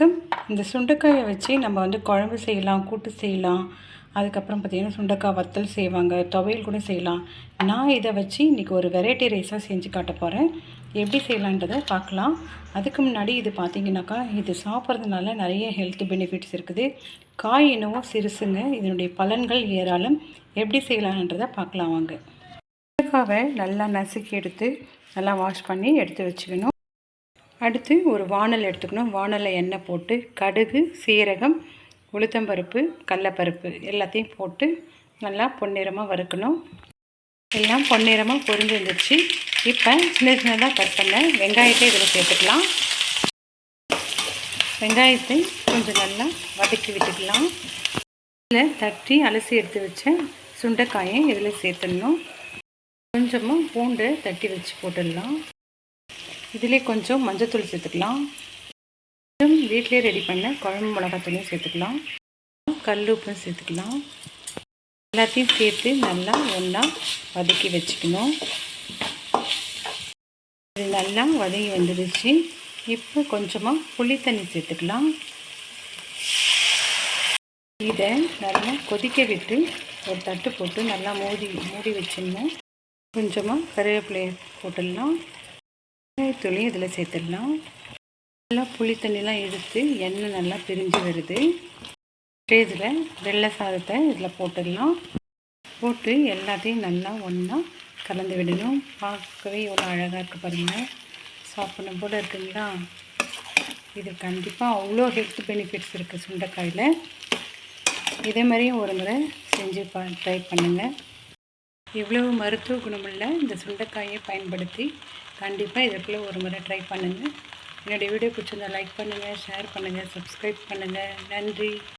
வணக்கம். இந்த சுண்டைக்காயை வச்சு நம்ம வந்து குழம்பு செய்யலாம் கூட்டு செய்யலாம். அதுக்கப்புறம் பார்த்திங்கன்னா சுண்டைக்காய் வத்தல் செய்வாங்க துவையல் கூட செய்யலாம். நான் இதை வச்சு இன்றைக்கி ஒரு வெரைட்டி ரைஸாக செஞ்சு காட்ட போகிறேன் எப்படி செய்யலான்றதை பார்க்கலாம். அதுக்கு முன்னாடி இது பார்த்தீங்கன்னாக்கா இது சாப்பிட்றதுனால நிறைய ஹெல்த் பெனிஃபிட்ஸ் இருக்குது. காய் என்னவோ சிறுசுங்க இதனுடைய பலன்கள் ஏராளம். எப்படி செய்யலான்றதை பார்க்கலாம் வாங்க. சுண்டைக்காவை நல்லா நசுக்கி எடுத்து நல்லா வாஷ் பண்ணி எடுத்து வச்சுக்கணும். அடுத்து ஒரு வானல் எடுத்துக்கணும். வானலில் எண்ணெய் போட்டு கடுகு சீரகம் உளுத்தம்பருப்பு கடலப்பருப்பு எல்லாத்தையும் போட்டு நல்லா பொன்னிறமாக வறுக்கணும். எல்லாம் பொன்னிறமாக பொரிஞ்சு வந்துருச்சு இப்போ சின்ன சின்னதாக கட் பண்ண வெங்காயத்தை இதில் சேர்த்துக்கலாம். வெங்காயத்தை கொஞ்சம் நல்லா வதக்கி விட்டுக்கலாம். இதில் தட்டி அலசி எடுத்து வச்ச சுண்டைக்காயை இதில் சேர்த்துடணும். கொஞ்சமாக பூண்டு தட்டி வச்சு போட்டுடலாம். இதிலே கொஞ்சம் மஞ்சத்தூள் சேர்த்துக்கலாம். கொஞ்சம் வீட்டிலே ரெடி பண்ண குழம்பு மிளகாத்தூளையும் சேர்த்துக்கலாம். கல் உப்பும் சேர்த்துக்கலாம். எல்லாத்தையும் சேர்த்து நல்லா ஒன்றா வதக்கி வச்சுக்கணும். இது நல்லா வதங்கி வந்துடுச்சு இப்போ கொஞ்சமாக புளி தண்ணி சேர்த்துக்கலாம். இதை நல்லா கொதிக்க விட்டு ஒரு தட்டு போட்டு நல்லா மூடி மூடி வச்சிடணும். கொஞ்சமாக கருவேப்பிலையை போட்டுடலாம். வெங்காயத்தூளையும் இதில் சேர்த்துடலாம். நல்லா புளி தண்ணிலாம் எடுத்து எண்ணெய் நல்லா பிரிஞ்சு வருது. இதில் வெள்ளை சாதத்தை இதில் போட்டுடலாம். போட்டு எல்லாத்தையும் நல்லா ஒன்றா கலந்து விடணும். பார்க்கவே எவ்வளோ அழகாக இருக்குது பாருங்கள் சாப்பிடணும் போல் இருக்குங்களா? இது கண்டிப்பாக அவ்வளோ ஹெல்த் பெனிஃபிட்ஸ் இருக்குது சுண்டைக்காயில். இதே மாதிரியும் ஒரு முறை செஞ்சு பா ட்ரை பண்ணுங்கள் இவ்வளவு மருத்துவ குணமுள்ள இந்த சுண்டைக்காயை பயன்படுத்தி கண்டிப்பாக இதற்குள்ளே ஒரு முறை ட்ரை பண்ணுங்கள் என்னுடைய வீடியோ பிடிச்சிருந்தால் லைக் பண்ணுங்கள் ஷேர் பண்ணுங்கள் சப்ஸ்கிரைப் பண்ணுங்கள் நன்றி.